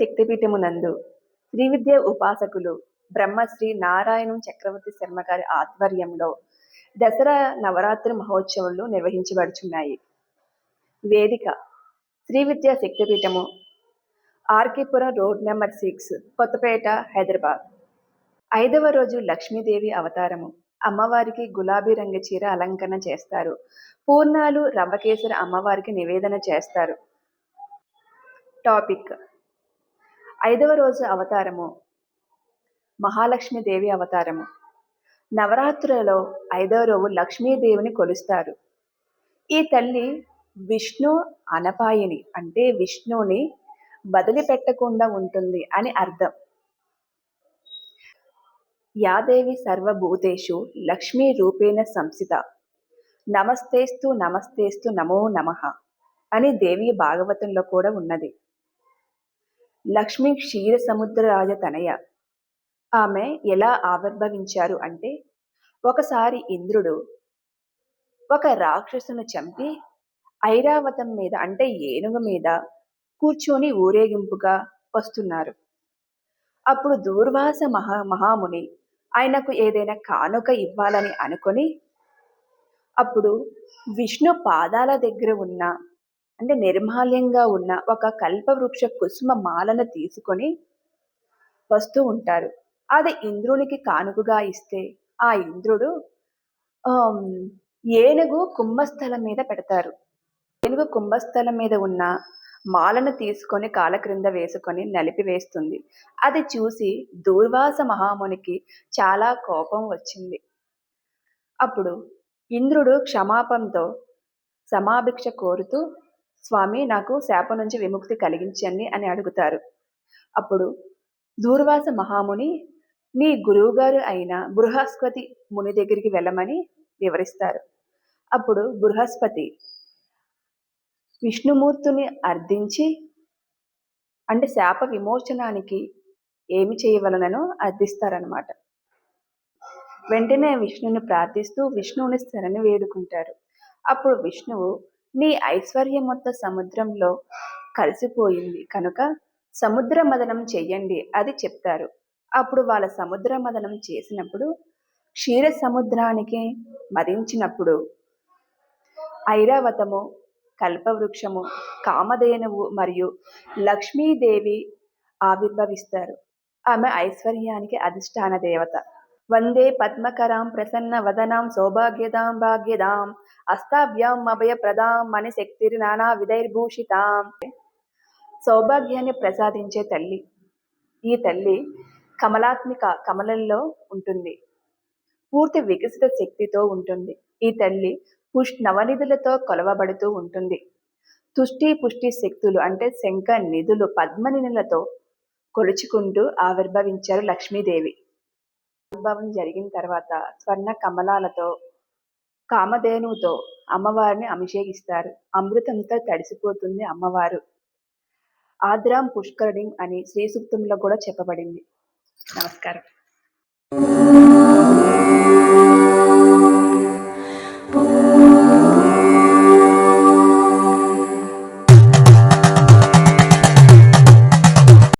శక్తిపీఠమునందు శ్రీవిద్య ఉపాసకులు బ్రహ్మశ్రీ నారాయణం చక్రవర్తి శర్మ గారి ఆధ్వర్యంలో దసరా నవరాత్రి మహోత్సవాలు నిర్వహించబడుచున్నాయి. వేదిక Srividya శక్తిపీఠము RK Puram road number six Kothapet Hyderabad. ఐదవ రోజు లక్ష్మీదేవి అవతారము. అమ్మవారికి గులాబీ రంగు చీర అలంకరణ చేస్తారు. పూర్ణాలు రవ్వకేసరి అమ్మవారికి నివేదన చేస్తారు. టాపిక్ ఐదవ రోజు అవతారము. మహాలక్ష్మీదేవి అవతారము. నవరాత్రులలో ఐదవ రోజు లక్ష్మీదేవిని కొలుస్తారు. ఈ తల్లి విష్ణు అనపాయిని అంటే విష్ణుని వదిలిపెట్టకుండా ఉంటుంది అని అర్థం. యాదేవి సర్వభూతేషు లక్ష్మీ రూపేణ సంస్థిత నమస్తేస్తు నమస్తేస్తు నమో నమః అని దేవి భాగవతంలో కూడా ఉన్నది. లక్ష్మీ క్షీర సముద్రరాజ తనయ. ఆమె ఎలా ఆవిర్భవించారు అంటే ఒకసారి ఇంద్రుడు ఒక రాక్షసును చంపి ఐరావతం మీద అంటే ఏనుగు మీద కూర్చొని ఊరేగింపుగా వస్తున్నారు. అప్పుడు దూర్వాస మహా మహాముని ఆయనకు ఏదైనా కానుక ఇవ్వాలని అనుకొని అప్పుడు విష్ణు పాదాల దగ్గర ఉన్న అంటే నిర్మాల్యంగా ఉన్న ఒక కల్పవృక్ష కుసుమ మాలను తీసుకొని వస్తూ ఉంటారు. అది ఇంద్రునికి కానుకగా ఇస్తే ఆ ఇంద్రుడు ఏనుగు కుంభస్థలం మీద పెడతారు. ఏనుగు కుంభస్థలం మీద ఉన్న మాలను తీసుకొని కాల క్రింద వేసుకొని నలిపి వేస్తుంది. అది చూసి దూర్వాస మహామునికి చాలా కోపం వచ్చింది. అప్పుడు ఇంద్రుడు క్షమాపంతో సమాభిక్ష కోరుతూ స్వామి నాకు శాప నుంచి విముక్తి కలిగించండి అని అడుగుతారు. అప్పుడు దూర్వాస మహాముని నీ గురువుగారు అయిన బృహస్పతి ముని దగ్గరికి వెళ్ళమని వివరిస్తారు. అప్పుడు బృహస్పతి విష్ణుమూర్తిని అర్థించి అంటే శాప విమోచనానికి ఏమి చేయవలనో అర్థిస్తారనమాట వెంటనే విష్ణుని ప్రార్థిస్తూ విష్ణువుని శరణి వేడుకుంటారు. అప్పుడు విష్ణువు నీ ఐశ్వర్యం మొత్తం సముద్రంలో కలిసిపోయింది కనుక సముద్ర మదనం చెయ్యండి అది చెప్తారు. అప్పుడు వాళ్ళ సముద్ర మదనం చేసినప్పుడు క్షీర సముద్రానికి మదించినప్పుడు ఐరావతము కల్పవృక్షము కామధేనువు మరియు లక్ష్మీదేవి ఆవిర్భవిస్తారు. ఆమె ఐశ్వర్యానికి అధిష్టాన దేవత. వందే పద్మకరాం ప్రసన్న వదనాం సౌభాగ్యదాం భాగ్యదాం అస్తాభ్యాం అభయ ప్రదాం శక్తిరి నానా విధైర్భూషితాం సౌభాగ్యాన్ని ప్రసాదించే తల్లి ఈ తల్లి కమలాత్మిక కమలంలో ఉంటుంది. పూర్తి వికసిత శక్తితో ఉంటుంది. ఈ తల్లి పుష్ నవనిధులతో కొలవబడుతూ ఉంటుంది. తుష్టి పుష్టి శక్తులు అంటే శంఖ నిధులు పద్మనిధులతో కొలుచుకుంటూ ఆవిర్భవించారు లక్ష్మీదేవి. ఆవిర్భావం జరిగిన తర్వాత స్వర్ణ కమలాలతో కామధేనువుతో అమ్మవారిని అభిషేకిస్తారు. అమృతంతో తడిసిపోతుంది అమ్మవారు. ఆద్రాం పుష్కరణి అని శ్రీ సూక్తంలో కూడా చెప్పబడింది. నమస్కారం.